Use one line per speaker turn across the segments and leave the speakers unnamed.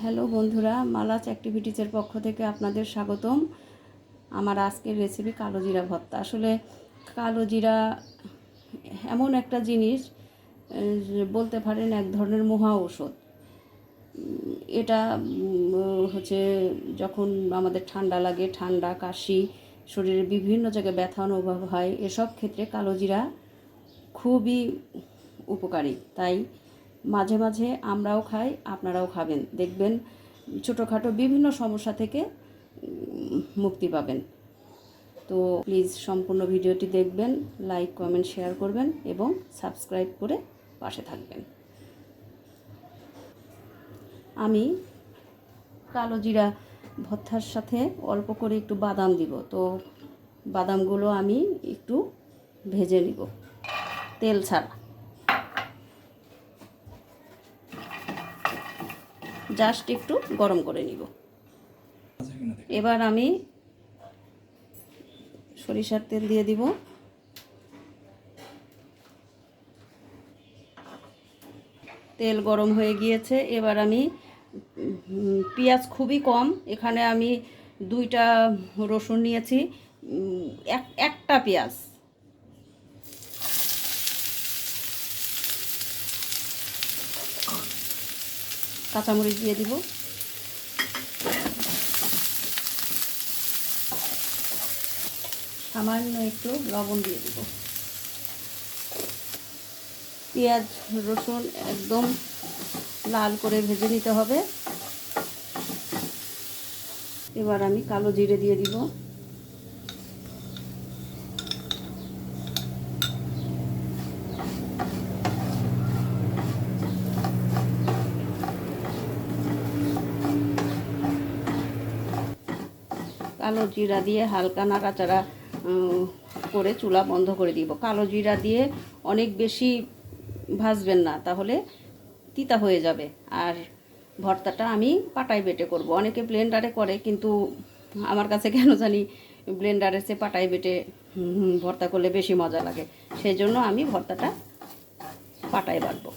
Hello বন্ধুরা মালাচ অ্যাক্টিভিটিসের পক্ষ থেকে আপনাদের স্বাগতম। আমার আজকের রেসিপি কালো জিরা ভর্তা। আসলে কালো জিরা এমন একটা জিনিস বলতে পারেন এক ধরনের মহা ঔষধ। এটা হচ্ছে যখন আমাদের ঠান্ডা লাগে, ঠান্ডা, কাশি, শরীরে বিভিন্ন জায়গায় ব্যথা অনুভব হয়, এসব ক্ষেত্রে কালো জিরা খুবই উপকারী। তাই মাঝে মাঝে আমরাও খাই, আপনারাও খাবেন। দেখবেন ছোটোখাটো বিভিন্ন সমস্যা থেকে মুক্তি পাবেন। তো প্লিজ সম্পূর্ণ ভিডিওটি দেখবেন, লাইক, কমেন্ট, শেয়ার করবেন এবং সাবস্ক্রাইব করে পাশে থাকবেন। আমি কালো জিরা ভর্তার সাথে অল্প করে একটু বাদাম দিব। তো বাদামগুলো আমি একটু ভেজে নিব। তেল ছাড়া। জাস্ট একটু গরম করে নিব। এবার আমি সরিষার তেল দিয়ে দিব। তেল গরম হয়ে গিয়েছে। এবার আমি পেঁয়াজ খুবই কম। এখানে আমি দুইটা রসুন নিয়েছি। এক, একটা পেঁয়াজ। কাঁচামরিচ দিয়ে দিব। সামান্য একটু লবণ দিয়ে দিব। পেঁয়াজ, রসুন একদম লাল করে ভেজে নিতে হবে। এবার আমি কালো জিরে দিয়ে দিব। কালো জিরা দিয়ে হালকা নাড়াচাড়া করে চুলা বন্ধ করে দিব। কালো জিরা দিয়ে অনেক বেশি ভাজবেন না, তাহলে তিতা হয়ে যাবে। আর ভর্তাটা আমি পাটায় বেটে করব। অনেকে ব্লেন্ডারে করে, কিন্তু আমার কাছে কেন জানি ব্লেন্ডারে সে পাটায় বেটে ভর্তা করলে বেশি মজা লাগে। সেই জন্য আমি ভর্তাটা পাটায় বাটবো।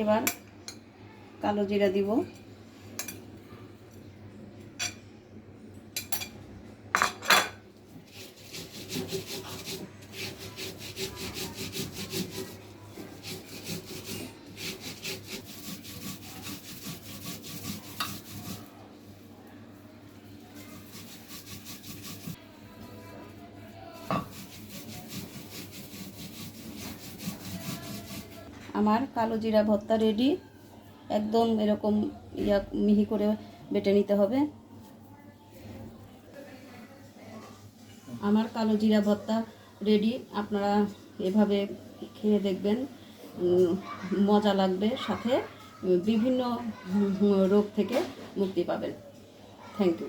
এবার কালো জিরা দিব। আমার কালো জিরা ভর্তা রেডি একদম এরকম ইয়া মিহি করে বেটে নিতে হবে। আমার কালো জিরা ভর্তা রেডি আপনারা এভাবে খেয়ে দেখবেন মজা লাগবে। সাথে বিভিন্ন রোগ থেকে মুক্তি পাবেন। Thank you